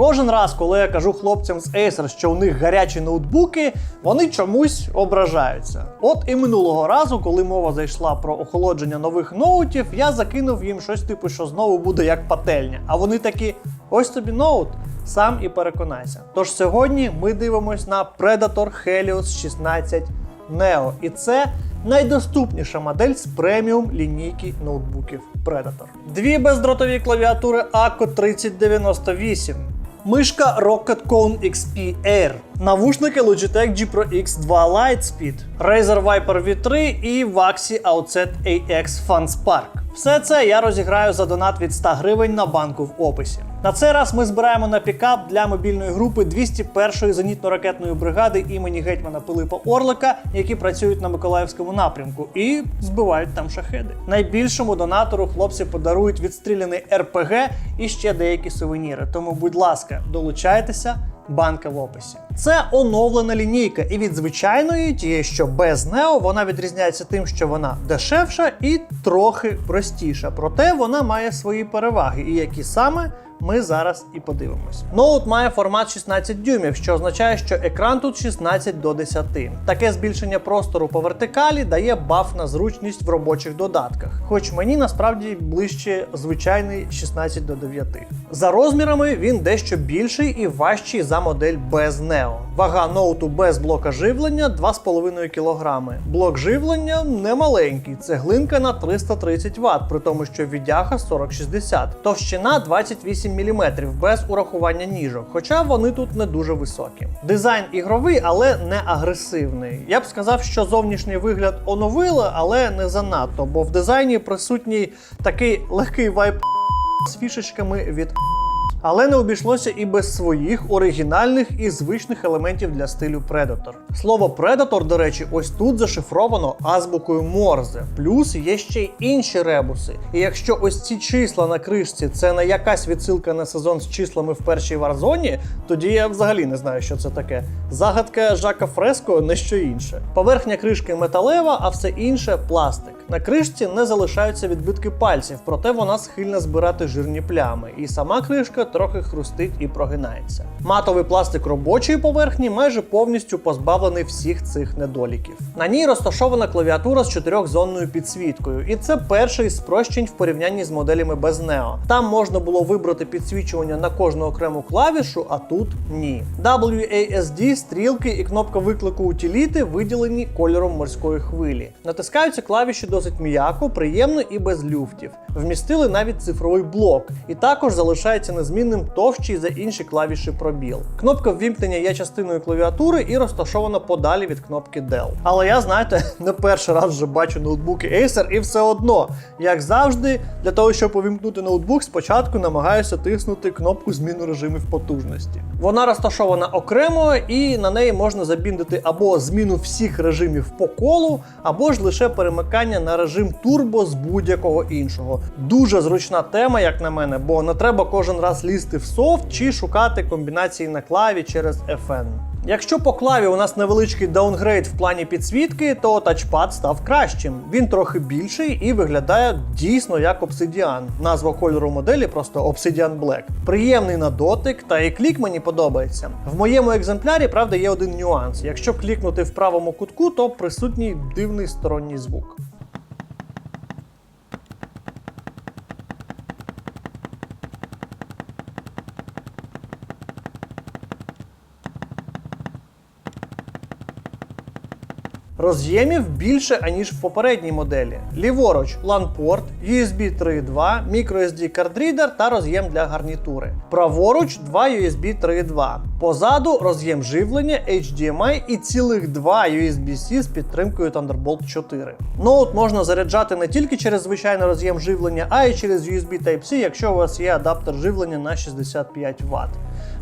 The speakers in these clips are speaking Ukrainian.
Кожен раз, коли я кажу хлопцям з Acer, що у них гарячі ноутбуки, вони чомусь ображаються. От і минулого разу, коли мова зайшла про охолодження нових ноутів, я закинув їм щось типу, що знову буде як пательня. А вони такі: ось тобі ноут, сам і переконайся. Тож сьогодні ми дивимось на Predator Helios 16 Neo. І це найдоступніша модель з преміум лінійки ноутбуків Predator. Дві бездротові клавіатури ACO 3098. Мишка Rocket Cone XP Air, навушники Logitech G Pro X2 Lightspeed, Razer Viper V3 і Waxi Outset AX Fun Spark. Все це я розіграю за донат від 100 гривень на банку в описі. На цей раз ми збираємо на пікап для мобільної групи 201-ї зенітно-ракетної бригади імені гетьмана Пилипа Орлика, які працюють на Миколаївському напрямку і збивають там шахеди. Найбільшому донатору хлопці подарують відстріляний РПГ і ще деякі сувеніри. Тому, будь ласка, долучайтеся. Банка в описі. Це оновлена лінійка, і від звичайної, тієї, що без Neo, вона відрізняється тим, що вона дешевша і трохи простіша. Проте вона має свої переваги, і які саме ми зараз і подивимось. Ноут має формат 16 дюймів, що означає, що екран тут 16 до 10. Таке збільшення простору по вертикалі дає баф на зручність в робочих додатках. Хоч мені насправді ближче звичайний 16 до 9. За розмірами він дещо більший і важчий за модель без Neo. Вага ноуту без блока живлення 2,5 кг. Блок живлення немаленький, цеглинка на 330 Вт, при тому, що віддяга 4060. Товщина 28 мм без урахування ніжок, хоча вони тут не дуже високі. Дизайн ігровий, але не агресивний. Я б сказав, що зовнішній вигляд оновили, але не занадто, бо в дизайні присутній такий легкий вайп з фішечками від але не обійшлося і без своїх оригінальних і звичних елементів для стилю Predator. Слово Predator, до речі, ось тут зашифровано азбукою Морзе. Плюс є ще й інші ребуси. І якщо ось ці числа на кришці це не якась відсилка на сезон з числами в першій варзоні, тоді я взагалі не знаю, що це таке. Загадка Жака Фреско не що інше. Поверхня кришки металева, а все інше пластик. На кришці не залишаються відбитки пальців, проте вона схильна збирати жирні плями. І сама кришка трохи хрустить і прогинається. Матовий пластик робочої поверхні майже повністю позбавлений всіх цих недоліків. На ній розташована клавіатура з чотирьохзонною підсвіткою, і це перший спрощень в порівнянні з моделями без Neo. Там можна було вибрати підсвічування на кожну окрему клавішу, а тут ні. WASD, стрілки і кнопка виклику утиліти виділені кольором морської хвилі. Натискаються клавіші досить м'яко, приємно і без люфтів. Вмістили навіть цифровий блок, і також залишається незмінним товщий за інші клавіші пробіл. Кнопка ввімкнення є частиною клавіатури і розташована подалі від кнопки Dell. Але я, знаєте, не перший раз вже бачу ноутбуки Acer, і все одно, як завжди, для того, щоб увімкнути ноутбук, спочатку намагаюся тиснути кнопку зміну режимів потужності. Вона розташована окремо, і на неї можна забіндити або зміну всіх режимів по колу, або ж лише перемикання на режим турбо з будь-якого іншого. Дуже зручна тема, як на мене, бо не треба кожен раз лізти в софт чи шукати комбінації на клаві через FN. Якщо по клаві у нас невеличкий даунгрейд в плані підсвітки, то тачпад став кращим. Він трохи більший і виглядає дійсно як Obsidian. Назва кольору моделі просто Obsidian Black. Приємний на дотик, та і клік мені подобається. В моєму екземплярі, правда, є один нюанс. Якщо клікнути в правому кутку, то присутній дивний сторонній звук. Роз'ємів більше, аніж в попередній моделі. Ліворуч LAN-порт, USB 3.2, microSD кардрідер та роз'єм для гарнітури. Праворуч два USB 3.2. Позаду роз'єм живлення, HDMI і цілих два USB-C з підтримкою Thunderbolt 4. Ноут можна заряджати не тільки через звичайний роз'єм живлення, а й через USB Type-C, якщо у вас є адаптер живлення на 65 Вт.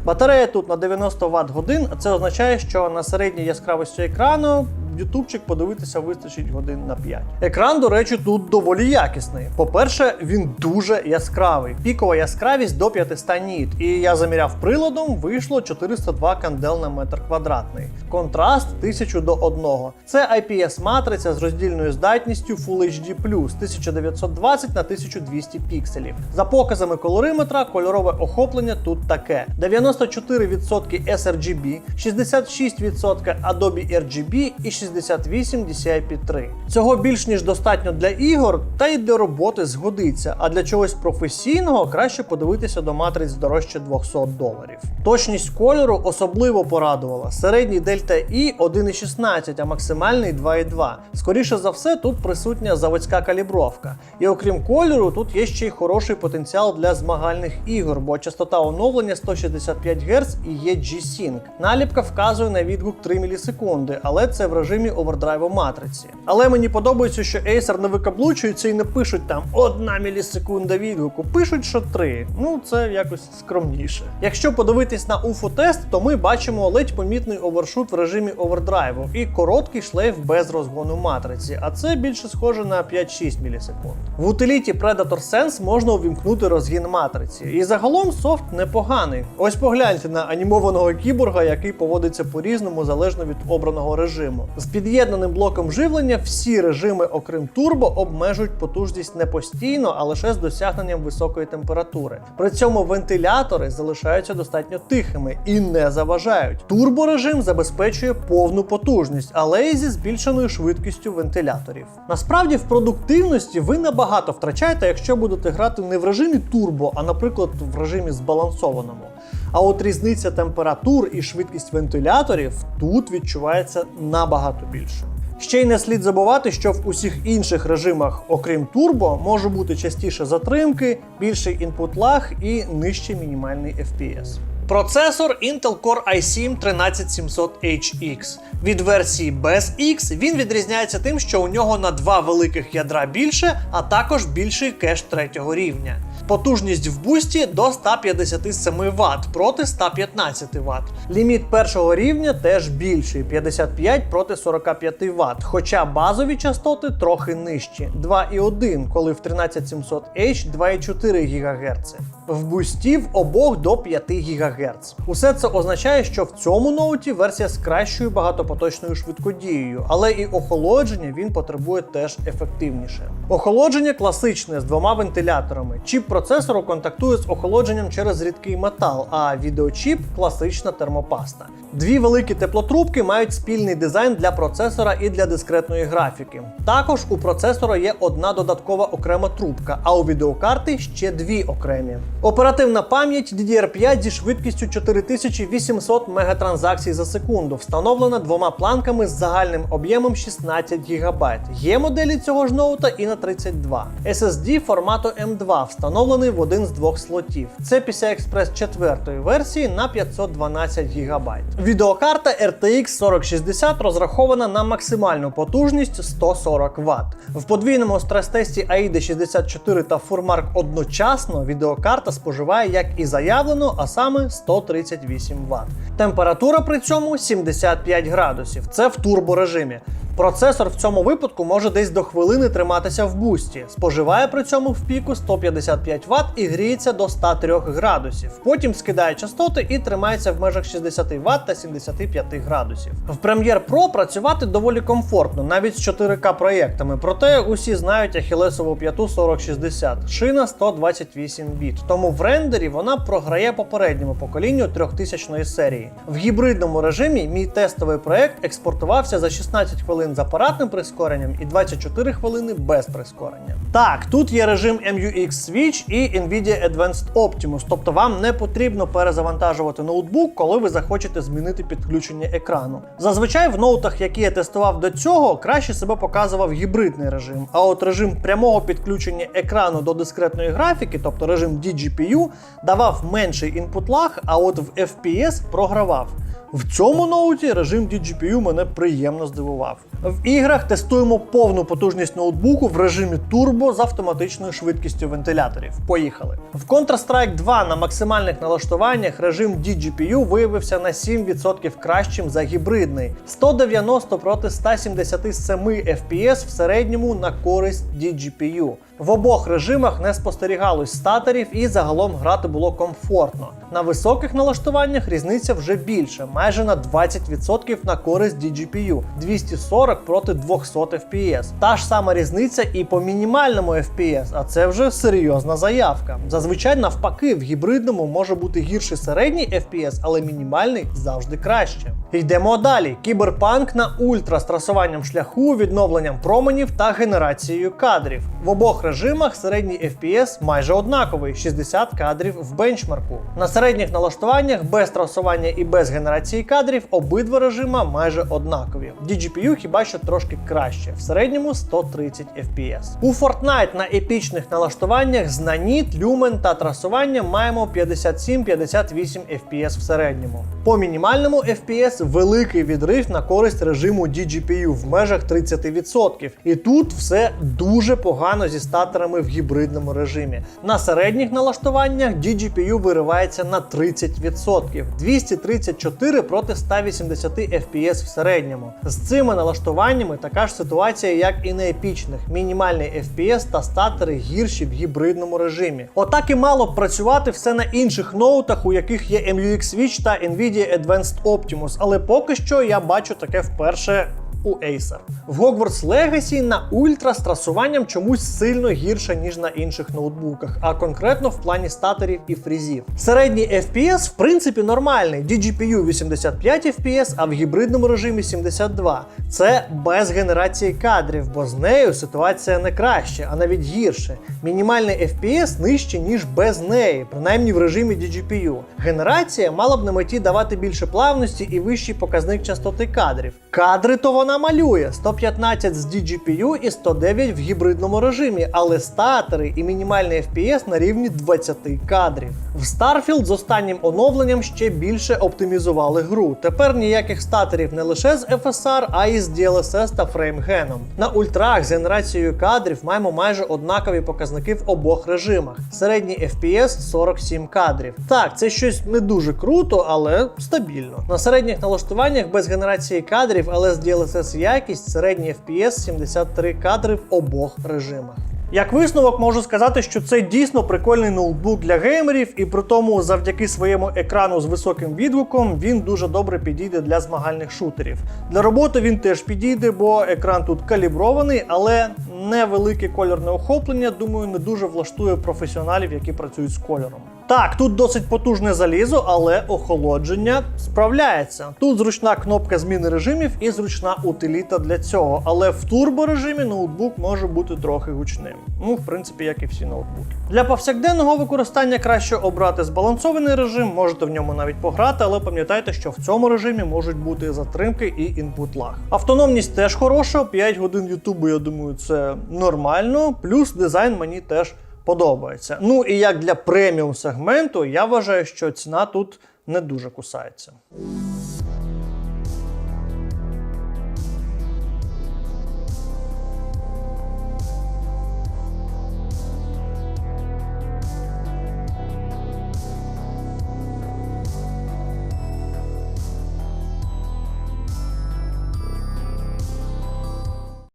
Батарея тут на 90 Вт годин, а це означає, що на середній яскравості екрану ютубчик подивитися вистачить годин на 5. Екран, до речі, тут доволі якісний. По-перше, він дуже яскравий. Пікова яскравість до 500 ніт. І я заміряв приладом, вийшло 402 кандел на метр квадратний. Контраст 1000 до 1. Це IPS матриця з роздільною здатністю Full HD+, 1920 на 1200 пікселів. За показами колориметра, кольорове охоплення тут таке: 94% sRGB, 66% Adobe RGB і 68 DCI-P3. Цього більш ніж достатньо для ігор, та й для роботи згодиться. А для чогось професійного краще подивитися до матриць дорожче 200 доларів. Точність кольору особливо порадувала. Середній Delta E 1,16, а максимальний 2,2. Скоріше за все, тут присутня заводська калібровка. І окрім кольору, тут є ще й хороший потенціал для змагальних ігор, бо частота оновлення 165 Гц і є G-Sync. Наліпка вказує на відгук 3 мілісекунди, але це в овердрайву матриці. Але мені подобається, що Acer не викаблучується і не пишуть там 1 мілісекунда відгуку. Пишуть, що 3. Ну це якось скромніше. Якщо подивитись на UFO тест, то ми бачимо ледь помітний овершут в режимі овердрайву і короткий шлейф без розгону матриці, а це більше схоже на 5-6 мілісекунд. В утиліті Predator Sense можна увімкнути розгін матриці. І загалом софт непоганий. Ось погляньте на анімованого кіборга, який поводиться по-різному залежно від обраного режиму. З під'єднаним блоком живлення всі режими, окрім турбо, обмежують потужність не постійно, а лише з досягненням високої температури. При цьому вентилятори залишаються достатньо тихими і не заважають. Турборежим забезпечує повну потужність, але й зі збільшеною швидкістю вентиляторів. Насправді, в продуктивності ви набагато втрачаєте, якщо будете грати не в режимі турбо, а наприклад в режимі збалансованому. А от різниця температур і швидкість вентиляторів тут відчувається набагато більше. Ще й не слід забувати, що в усіх інших режимах, окрім турбо, може бути частіше затримки, більший інпут лаг і нижчий мінімальний FPS. Процесор Intel Core i7 13700HX. Від версії без X він відрізняється тим, що у нього на два великих ядра більше, а також більший кеш третього рівня. Потужність в бусті до 157 Вт проти 115 Вт. Ліміт першого рівня теж більший 55 проти 45 Вт, хоча базові частоти трохи нижчі 2,1, коли в 13700H 2,4 ГГц. В бусті в обох до 5 ГГц. Усе це означає, що в цьому ноуті версія з кращою багатопоточною швидкодією, але і охолодження він потребує теж ефективніше. Охолодження класичне з двома вентиляторами. Чіп процесору контактує з охолодженням через рідкий метал, а відеочіп класична термопаста. Дві великі теплотрубки мають спільний дизайн для процесора і для дискретної графіки. Також у процесора є одна додаткова окрема трубка, а у відеокарти ще дві окремі. Оперативна пам'ять DDR5 зі швидкістю 4800 мегатранзакцій за секунду, встановлена двома планками з загальним об'ємом 16 ГБ. Є моделі цього ж ноута і на 32. SSD формату M2 встановлений в один з двох слотів. Це PCI Express 4 версії на 512 ГБ. Відеокарта RTX 4060 розрахована на максимальну потужність 140 Вт. В подвійному стрес-тесті AIDA 64 та Furmark одночасно відеокарта споживає як і заявлено, а саме 138 Вт. Температура при цьому 75 градусів. Це в турборежимі. Процесор в цьому випадку може десь до хвилини триматися в бусті, споживає при цьому в піку 155 Вт і гріється до 103 градусів. Потім скидає частоти і тримається в межах 60 Вт та 75 градусів. В Premiere Pro працювати доволі комфортно, навіть з 4К проєктами. Проте усі знають Ахілесову п'яту 4060, шина 128 біт. Тому в рендері вона програє попередньому поколінню 3000 серії. В гібридному режимі мій тестовий проєкт експортувався за 16 хвилин з апаратним прискоренням і 24 хвилини без прискорення. Так, тут є режим MUX Switch і Nvidia Advanced Optimus, тобто вам не потрібно перезавантажувати ноутбук, коли ви захочете змінити підключення екрану. Зазвичай в ноутах, які я тестував до цього, краще себе показував гібридний режим. А от режим прямого підключення екрану до дискретної графіки, тобто режим DGPU, давав менший інпут лаг, а от в FPS програвав. В цьому ноуті режим DGPU мене приємно здивував. В іграх тестуємо повну потужність ноутбуку в режимі турбо з автоматичною швидкістю вентиляторів. Поїхали. В Counter-Strike 2 на максимальних налаштуваннях режим DGPU виявився на 7% кращим за гібридний 190 проти 177 FPS в середньому на користь DGPU. В обох режимах не спостерігалось статорів і загалом грати було комфортно. На високих налаштуваннях різниця вже більше, майже на 20% на користь DGPU, 240 проти 200 FPS. Та ж сама різниця і по мінімальному FPS, а це вже серйозна заявка. Зазвичай навпаки, в гібридному може бути гірший середній FPS, але мінімальний завжди краще. Йдемо далі. Кіберпанк на ультра з трасуванням шляху, відновленням променів та генерацією кадрів. В обох режимах середній FPS майже однаковий 60 кадрів в бенчмарку. На середніх налаштуваннях без трасування і без генерації кадрів обидва режима майже однакові. DGPU хіба що трошки краще, в середньому 130 FPS. У Fortnite на епічних налаштуваннях з наніт, люмен та трасуванням маємо 57-58 FPS в середньому. По мінімальному FPS великий відрив на користь режиму DGPU в межах 30%. І тут все дуже погано зі статорами в гібридному режимі. На середніх налаштуваннях DGPU виривається на 30%, 234 проти 180 FPS в середньому. З цими налаштуваннями така ж ситуація, як і на епічних. Мінімальний FPS та статери гірші в гібридному режимі. Отак і мало б працювати все на інших ноутах, у яких є MUX Switch та Nvidia Advanced Optimus, але поки що я бачу таке вперше у Acer. В Hogwarts Legacy на ультра з трасуванням чомусь сильно гірше, ніж на інших ноутбуках, а конкретно в плані статорів і фрізів. Середній FPS в принципі нормальний. DGPU 85 FPS, а в гібридному режимі 72. Це без генерації кадрів, бо з нею ситуація не краще, а навіть гірше. Мінімальний FPS нижче, ніж без неї, принаймні в режимі DGPU. Генерація мала б на меті давати більше плавності і вищий показник частоти кадрів. Кадри то вона малює 115 з DGPU і 109 в гібридному режимі, але статори і мінімальний FPS на рівні 20 кадрів. В Starfield з останнім оновленням ще більше оптимізували гру. Тепер ніяких статорів не лише з FSR, а й з DLSS та фреймгеном. На ультрах з генерацією кадрів маємо майже однакові показники в обох режимах. Середній FPS 47 кадрів. Так, це щось не дуже круто, але стабільно. На середніх налаштуваннях без генерації кадрів, але з DLSS якість середній FPS 73 кадри в обох режимах. Як висновок можу сказати, що це дійсно прикольний ноутбук для геймерів, і при тому, завдяки своєму екрану з високим відгуком, він дуже добре підійде для змагальних шутерів. Для роботи він теж підійде, бо екран тут калібрований, але невелике кольорне охоплення, думаю, не дуже влаштує професіоналів, які працюють з кольором. Так, тут досить потужне залізо, але охолодження справляється. Тут зручна кнопка зміни режимів і зручна утиліта для цього. Але в турборежимі ноутбук може бути трохи гучним. Ну, в принципі, як і всі ноутбуки. Для повсякденного використання краще обрати збалансований режим, можете в ньому навіть пограти, але пам'ятайте, що в цьому режимі можуть бути затримки і інпут лаг. Автономність теж хороша, 5 годин Ютубу, я думаю, це нормально. Плюс дизайн мені теж подобається. Ну і як для преміум сегменту, я вважаю, що ціна тут не дуже кусається.